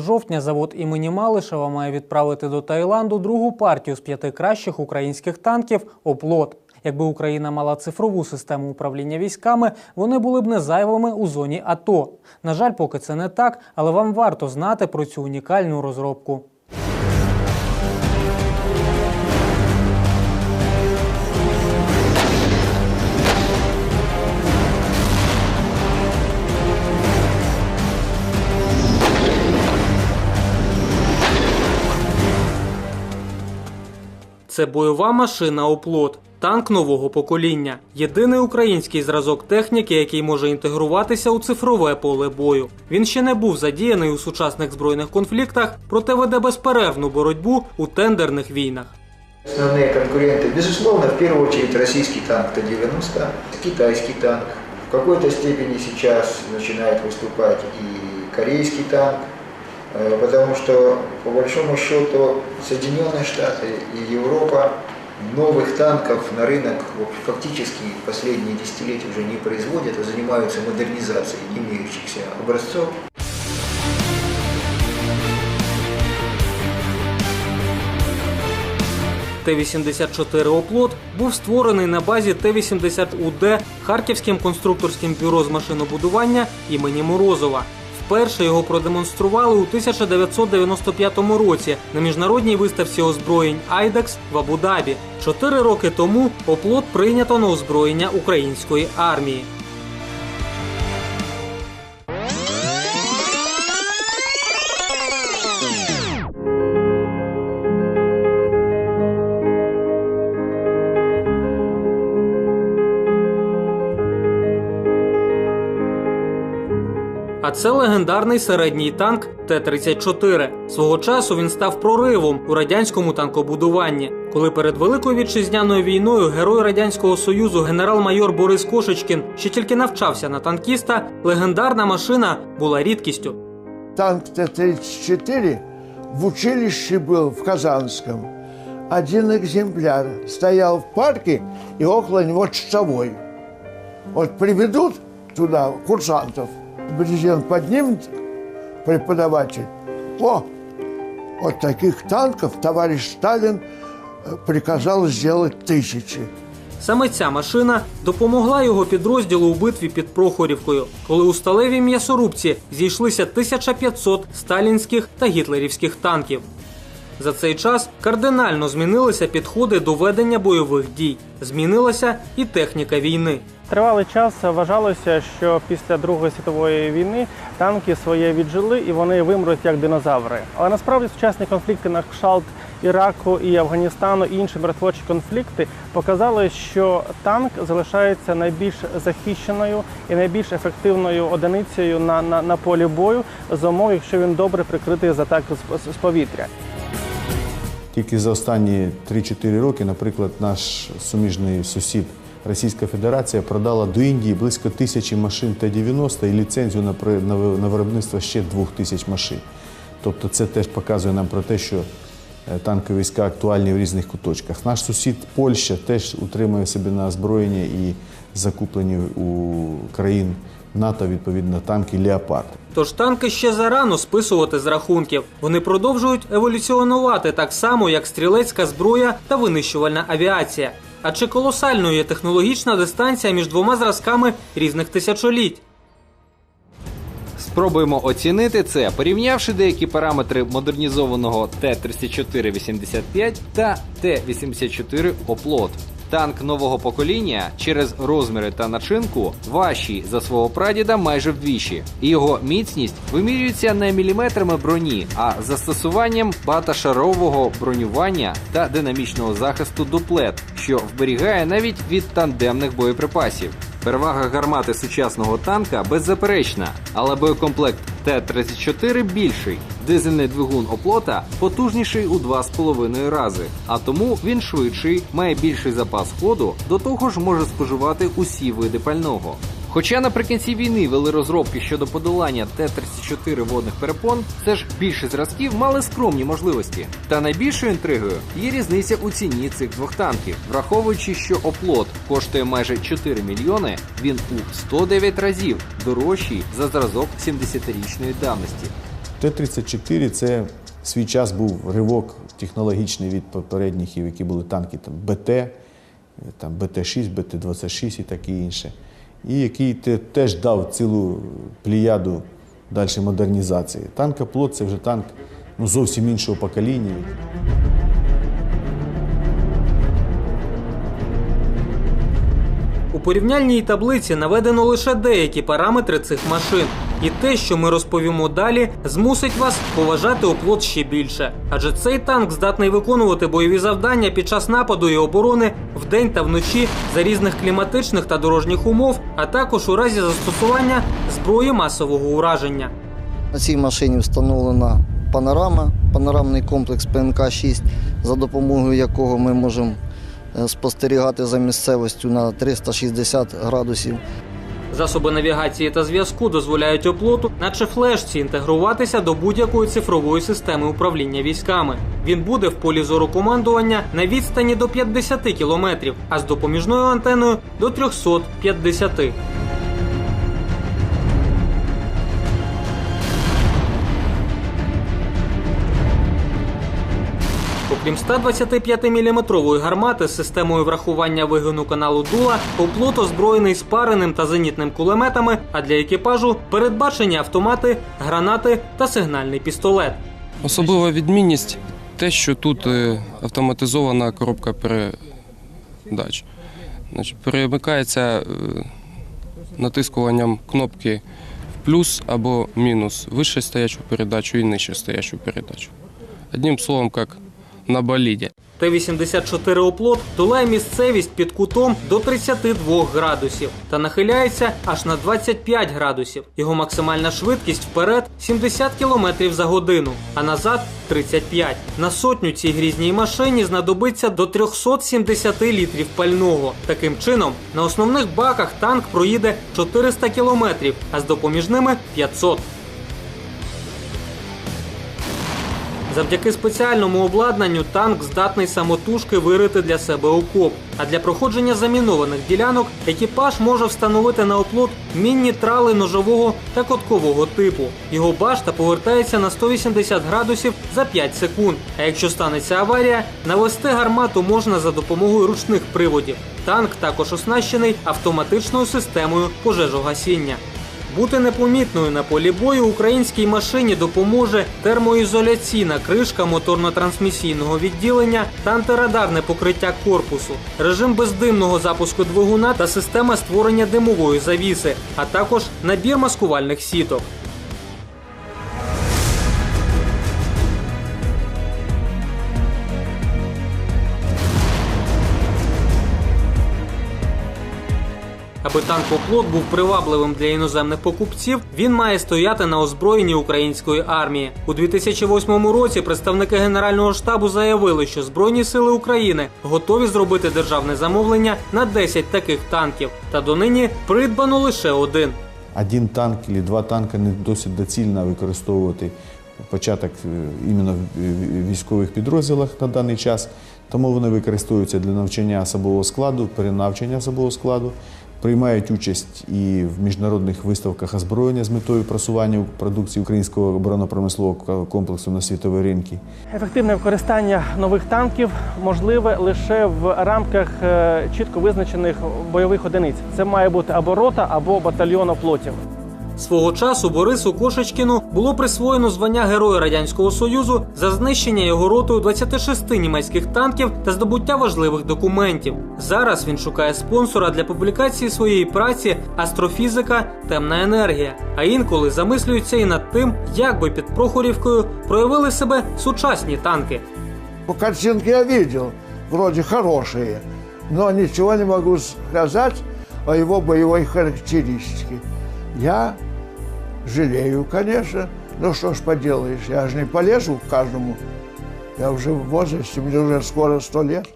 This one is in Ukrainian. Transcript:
жовтня завод імені Малишева має відправити до Таїланду другу партію з п'яти кращих українських танків Оплот. Якби Україна мала цифрову систему управління військами, вони були б не зайвими у зоні АТО. На жаль, поки це не так, але вам варто знати про цю унікальну розробку. Це бойова машина оплот. Танк нового покоління. Єдиний український зразок техніки, який може інтегруватися у цифрове поле бою. Він ще не був задіяний у сучасних збройних конфліктах, проте веде безперервну боротьбу у тендерних війнах. Основные конкуренты, безусловно, в первую очередь российский танк Т-90, китайский танк. В какой-то степени сейчас начинает выступать и корейский танк, э, потому что, по большому счету, Соединенные Штаты и Европа новых танков на рынок вот, фактически последние десятилетия уже не производят, а занимаются модернизацией имеющихся образцов. Т-84 «Оплот» був створений на базі Т-80УД Харківським конструкторським бюро з машинобудування імені Морозова. Вперше його продемонстрували у 1995 році на міжнародній виставці озброєнь Айдекс в Абу-Дабі. Чотири роки тому оплот прийнято на озброєння української армії. Це легендарний середній танк Т-34. Свого часу він став проривом у радянському танкобудуванні. Коли перед Великою вітчизняною війною герой радянського союзу генерал-майор Борис Кошечкін ще тільки навчався на танкіста, легендарна машина була рідкістю. Танк Т-34 в училище был в Казанском. Один экземпляр стоял в парке и около него часовой. Вот приведут туда курсантов, брезент поднимет преподаватель. О, вот таких танков товарищ Сталин э, приказал сделать тысячи. Саме ця машина допомогла його підрозділу у битві під Прохорівкою, коли у сталевій м'ясорубці зійшлися 1500 сталінських та гітлерівських танків. За цей час кардинально змінилися підходи до ведення бойових дій. Змінилася і техніка війни. Тривалий час вважалося, що після Другої світової війни танки своє віджили і вони вимруть як динозаври. Але насправді сучасні конфлікти на кшталт Іраку і Афганістану і інші миротворчі конфлікти показали, що танк залишається найбільш захищеною і найбільш ефективною одиницею на, на, на полі бою за умов, якщо він добре прикритий з атак з, з повітря. Тільки за останні 3-4 роки, наприклад, наш суміжний сусід Російська Федерація продала до Індії близько тисячі машин Т-90 і ліцензію на, виробництво ще двох тисяч машин. Тобто це теж показує нам про те, що е, танкові війська актуальні в різних куточках. Наш сусід Польща теж утримує собі на озброєння і закуплені у країн НАТО відповідно танки Леопард. Тож танки ще зарано списувати з рахунків. Вони продовжують еволюціонувати так само, як стрілецька зброя та винищувальна авіація. А чи колосальною є технологічна дистанція між двома зразками різних тисячоліть? Спробуємо оцінити це, порівнявши деякі параметри модернізованого Т-34-85 та Т-84 Оплот. Танк нового покоління через розміри та начинку важчий за свого прадіда майже вдвічі, і його міцність вимірюється не міліметрами броні, а застосуванням багатошарового бронювання та динамічного захисту дуплет, що вберігає навіть від тандемних боєприпасів. Перевага гармати сучасного танка беззаперечна, але боєкомплект Т-34 більший. Дизельний двигун оплота потужніший у 2,5 рази, а тому він швидший, має більший запас ходу, до того ж може споживати усі види пального. Хоча наприкінці війни вели розробки щодо подолання Т-34 водних перепон, все ж більше зразків мали скромні можливості. Та найбільшою інтригою є різниця у ціні цих двох танків, враховуючи, що оплот коштує майже 4 мільйони, він у 109 разів дорожчий за зразок 70-річної давності. Т-34 це свій час був ривок технологічний від попередніх, які були танки там, БТ, там, БТ-6, БТ-26 і таке інше. І який те- теж дав цілу пліяду далі модернізації. Танк «Оплот» – це вже танк ну, зовсім іншого покоління. У порівняльній таблиці наведено лише деякі параметри цих машин. І те, що ми розповімо далі, змусить вас поважати оплот ще більше. Адже цей танк здатний виконувати бойові завдання під час нападу і оборони вдень та вночі за різних кліматичних та дорожніх умов, а також у разі застосування зброї масового ураження. На цій машині встановлена панорама, панорамний комплекс ПНК-6, за допомогою якого ми можемо спостерігати за місцевістю на 360 градусів. Засоби навігації та зв'язку дозволяють оплоту, наче флешці, інтегруватися до будь-якої цифрової системи управління військами. Він буде в полі зору командування на відстані до 50 кілометрів, а з допоміжною антеною до 350. Окрім 125-мм гармати з системою врахування вигину каналу дула, оплот озброєний спареним та зенітним кулеметами, а для екіпажу передбачені автомати, гранати та сигнальний пістолет. Особлива відмінність те, що тут е, автоматизована коробка передач. Перемикається е, натискуванням кнопки в плюс або мінус вище стоячу передачу і нижче стоячу передачу. Одним словом, як на боліді. Т-84 оплот долає місцевість під кутом до 32 градусів та нахиляється аж на 25 градусів. Його максимальна швидкість вперед 70 км за годину, а назад 35. На сотню цій грізній машині знадобиться до 370 літрів пального. Таким чином, на основних баках танк проїде 400 км, а з допоміжними 500. Завдяки спеціальному обладнанню танк здатний самотужки вирити для себе окоп. А для проходження замінованих ділянок екіпаж може встановити на оплот мінні трали ножового та коткового типу. Його башта повертається на 180 градусів за 5 секунд. А якщо станеться аварія, навести гармату можна за допомогою ручних приводів. Танк також оснащений автоматичною системою пожежогасіння. Бути непомітною на полі бою українській машині допоможе термоізоляційна кришка моторно-трансмісійного відділення та антирадарне покриття корпусу, режим бездимного запуску двигуна та система створення димової завіси, а також набір маскувальних сіток. Аби танк «Оплот» був привабливим для іноземних покупців, він має стояти на озброєнні української армії. У 2008 році представники Генерального штабу заявили, що Збройні сили України готові зробити державне замовлення на 10 таких танків. Та донині придбано лише один. Один танк або два танки не досить доцільно використовувати початок е, іменно в військових підрозділах на даний час. Тому вони використовуються для навчання особового складу, перенавчання особового складу, приймають участь і в міжнародних виставках озброєння з метою просування продукції українського оборонно-промислового комплексу на світові ринки. Ефективне використання нових танків можливе лише в рамках е, чітко визначених бойових одиниць. Це має бути або рота, або батальйон оплотів. Свого часу Борису Кошечкіну було присвоєно звання Героя Радянського Союзу за знищення його ротою 26 німецьких танків та здобуття важливих документів. Зараз він шукає спонсора для публікації своєї праці Астрофізика Темна енергія. А інколи замислюється і над тим, як би під Прохорівкою проявили себе сучасні танки. Картинки я видел, вроде хорошие, но ничего не могу сказать о его боевой характеристике. Я жалею, конечно, но что ж поделаешь, я же не полезу к каждому. Я уже в возрасте, мне уже скоро сто лет.